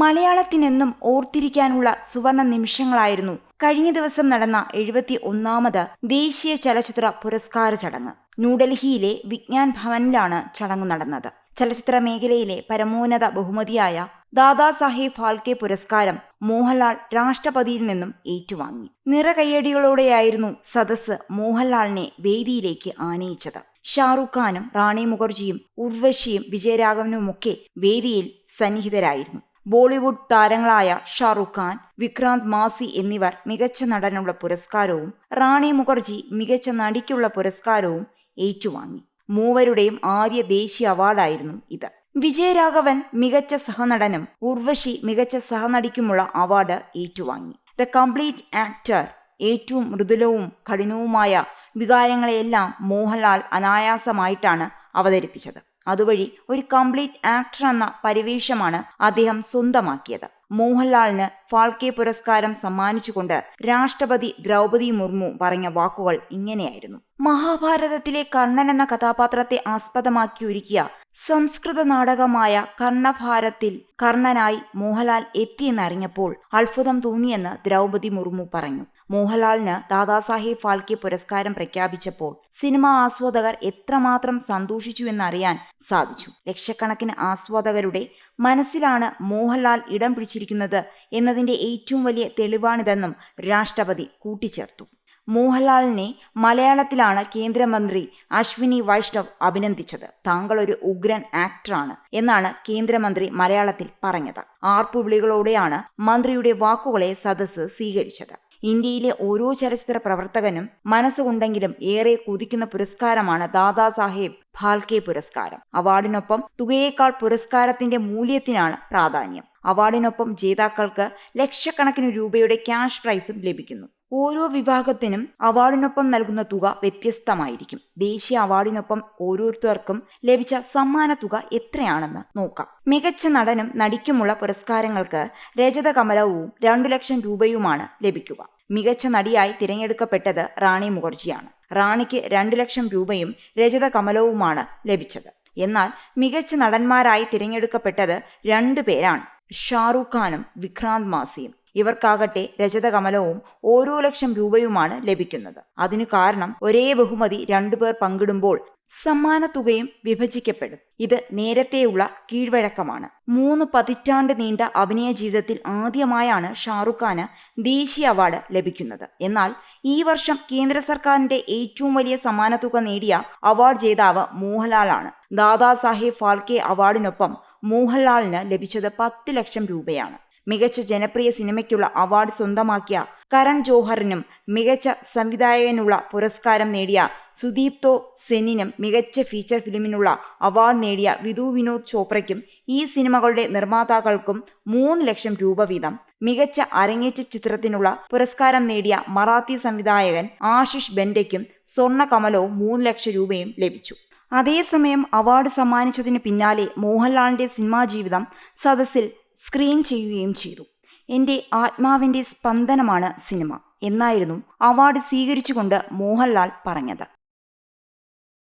മലയാളത്തിനെന്നും ഓർത്തിരിക്കാനുള്ള സുവർണ നിമിഷങ്ങളായിരുന്നു കഴിഞ്ഞ ദിവസം നടന്ന എഴുപത്തി ഒന്നാമത് ദേശീയ ചലച്ചിത്ര പുരസ്കാര ചടങ്ങ്. ന്യൂഡൽഹിയിലെ വിജ്ഞാൻ ഭവനിലാണ് ചടങ്ങ് നടന്നത്. ചലച്ചിത്ര മേഖലയിലെ പരമോന്നത ബഹുമതിയായ ദാദാസാഹേബ് ഫാൽക്കെ പുരസ്കാരം മോഹൻലാൽ രാഷ്ട്രപതിയിൽ നിന്നും ഏറ്റുവാങ്ങി. നിറകയ്യടികളോടെയായിരുന്നു സദസ്സ് മോഹൻലാലിനെ വേദിയിലേക്ക് ആനയിച്ചത്. ഷാറുഖ് ഖാനും റാണി മുഖർജിയും ഉർവശിയും വിജയരാഘവനുമൊക്കെ വേദിയിൽ സന്നിഹിതരായിരുന്നു. ബോളിവുഡ് താരങ്ങളായ ഷാറുഖ് ഖാൻ വിക്രാന്ത് മാസി എന്നിവർ മികച്ച നടനുള്ള പുരസ്കാരവും റാണി മുഖർജി മികച്ച നടിക്കുള്ള പുരസ്കാരവും ഏറ്റുവാങ്ങി. മൂവരുടെയും ആദ്യ ദേശീയ അവാർഡായിരുന്നു ഇത്. വിജയരാഘവൻ മികച്ച സഹനടനും ഉർവശി മികച്ച സഹനടിക്കുമുള്ള അവാർഡ് ഏറ്റുവാങ്ങി. ദ കംപ്ലീറ്റ് ആക്ടർ ഏറ്റവും മൃദുലവും കഠിനവുമായ വികാരങ്ങളെയെല്ലാം മോഹൻലാൽ അനായാസമായിട്ടാണ് അവതരിപ്പിച്ചത്. അതുവഴി ഒരു കംപ്ലീറ്റ് ആക്ടർ എന്ന പരിവേഷമാണ് അദ്ദേഹം സ്വന്തമാക്കിയത്. മോഹൻലാലിന് ഫാൽക്കെ പുരസ്കാരം സമ്മാനിച്ചുകൊണ്ട് രാഷ്ട്രപതി ദ്രൗപദി മുർമു പറഞ്ഞ വാക്കുകൾ ഇങ്ങനെയായിരുന്നു. മഹാഭാരതത്തിലെ കർണൻ എന്ന കഥാപാത്രത്തെ ആസ്പദമാക്കി ഒരുക്കിയ സംസ്കൃത നാടകമായ കർണഭാരത്തിൽ കർണനായി മോഹൻലാൽ എത്തിയെന്നറിഞ്ഞപ്പോൾ അത്ഭുതം തോന്നിയെന്ന് ദ്രൗപദി മുർമു പറഞ്ഞു. മോഹൻലാലിന് ദാദാസാഹേബ് ഫാൽക്കെ പുരസ്കാരം പ്രഖ്യാപിച്ചപ്പോൾ സിനിമ ആസ്വാദകർ എത്രമാത്രം സന്തോഷിച്ചു എന്നറിയാൻ സാധിച്ചു. ലക്ഷക്കണക്കിന് ആസ്വാദകരുടെ മനസ്സിലാണ് മോഹൻലാൽ ഇടം പിടിച്ചിരിക്കുന്നത് എന്നതിന്റെ ഏറ്റവും വലിയ തെളിവാണിതെന്നും രാഷ്ട്രപതി കൂട്ടിച്ചേർത്തു. മോഹൻലാലിനെ മലയാളത്തിലാണ് കേന്ദ്രമന്ത്രി അശ്വിനി വൈഷ്ണവ് അഭിനന്ദിച്ചത്. താങ്കൾ ഒരു ഉഗ്രൻ ആക്ടറാണ് എന്നാണ് കേന്ദ്രമന്ത്രി മലയാളത്തിൽ പറഞ്ഞത്. ആർപ്പുവിളികളോടെയാണ് മന്ത്രിയുടെ വാക്കുകളെ സദസ്സ് സ്വീകരിച്ചത്. ഇന്ത്യയിലെ ഓരോ ചലച്ചിത്ര പ്രവർത്തകനും മനസ്സുകൊണ്ടെങ്കിലും ഏറെ കുതിക്കുന്ന പുരസ്കാരമാണ് ദാദാസാഹേബ് ഫാൽക്കെ പുരസ്കാരം. അവാർഡിനൊപ്പം തുകയേക്കാൾ പുരസ്കാരത്തിന്റെ മൂല്യത്തിനാണ് പ്രാധാന്യം. അവാർഡിനൊപ്പം ജേതാക്കൾക്ക് ലക്ഷക്കണക്കിന് രൂപയുടെ ക്യാഷ് പ്രൈസും ലഭിക്കുന്നു. ഓരോ വിഭാഗത്തിനും അവാർഡിനൊപ്പം നൽകുന്ന തുക വ്യത്യസ്തമായിരിക്കും. ദേശീയ അവാർഡിനൊപ്പം ഓരോരുത്തർക്കും ലഭിച്ച സമ്മാന തുക എത്രയാണെന്ന് നോക്കാം. മികച്ച നടനും നടിക്കുമുള്ള പുരസ്കാരങ്ങൾക്ക് രജത കമലവും രണ്ടു ലക്ഷം രൂപയുമാണ് ലഭിക്കുക. മികച്ച നടിയായി തിരഞ്ഞെടുക്കപ്പെട്ടത് റാണി മുഖർജിയാണ്. റാണിക്ക് രണ്ടു ലക്ഷം രൂപയും രജത കമലവുമാണ് ലഭിച്ചത്. എന്നാൽ മികച്ച നടന്മാരായി തിരഞ്ഞെടുക്കപ്പെട്ടത് രണ്ടു പേരാണ്. ഷാറൂഖ് ഖാനും വിക്രാന്ത് മാസിയും. ഇവർക്കാകട്ടെ രജതകമലവും ഓരോ ലക്ഷം രൂപയുമാണ് ലഭിക്കുന്നത്. അതിനു കാരണം ഒരേ ബഹുമതി രണ്ടുപേർ പങ്കിടുമ്പോൾ സമ്മാന തുകയും വിഭജിക്കപ്പെടും. ഇത് നേരത്തെയുള്ള കീഴ്വഴക്കമാണ്. മൂന്ന് പതിറ്റാണ്ട് നീണ്ട അഭിനയ ജീവിതത്തിൽ ആദ്യമായാണ് ഷാറുഖ് ഖാന് ദേശീയ അവാർഡ് ലഭിക്കുന്നത്. എന്നാൽ ഈ വർഷം കേന്ദ്ര സർക്കാരിന്റെ ഏറ്റവും വലിയ സമ്മാന തുക നേടിയ അവാർഡ് ജേതാവ് മോഹൻലാലാണ്. ദാദാസാഹേബ് ഫാൽക്കെ അവാർഡിനൊപ്പം മോഹൻലാലിന് ലഭിച്ചത് പത്ത് ലക്ഷം രൂപയാണ്. മികച്ച ജനപ്രിയ സിനിമയ്ക്കുള്ള അവാർഡ് സ്വന്തമാക്കിയ കരൺ ജോഹറിനും മികച്ച സംവിധായകനുള്ള പുരസ്കാരം നേടിയ സുദീപ്തോ സെന്നിനും മികച്ച ഫീച്ചർ ഫിലിമിനുള്ള അവാർഡ് നേടിയ വിധു വിനോദ് ചോപ്രയ്ക്കും ഈ സിനിമകളുടെ നിർമ്മാതാക്കൾക്കും മൂന്ന് ലക്ഷം രൂപ വീതം. മികച്ച അരങ്ങേറ്റ ചിത്രത്തിനുള്ള പുരസ്കാരം നേടിയ മറാത്തി സംവിധായകൻ ആശിഷ് ബെൻഡയ്ക്കും സ്വർണ കമലവും മൂന്ന് ലക്ഷം രൂപയും ലഭിച്ചു. അതേസമയം അവാർഡ് സമ്മാനിച്ചതിന് പിന്നാലെ മോഹൻലാലിന്റെ സിനിമാ ജീവിതം സദസ്സിൽ സ്ക്രീൻ ചെയ്യുകയും ചെയ്തു. എന്റെ ആത്മാവിന്റെ സ്പന്ദനമാണ് സിനിമ എന്നായിരുന്നു അവാർഡ് സ്വീകരിച്ചുകൊണ്ട് മോഹൻലാൽ പറഞ്ഞത്.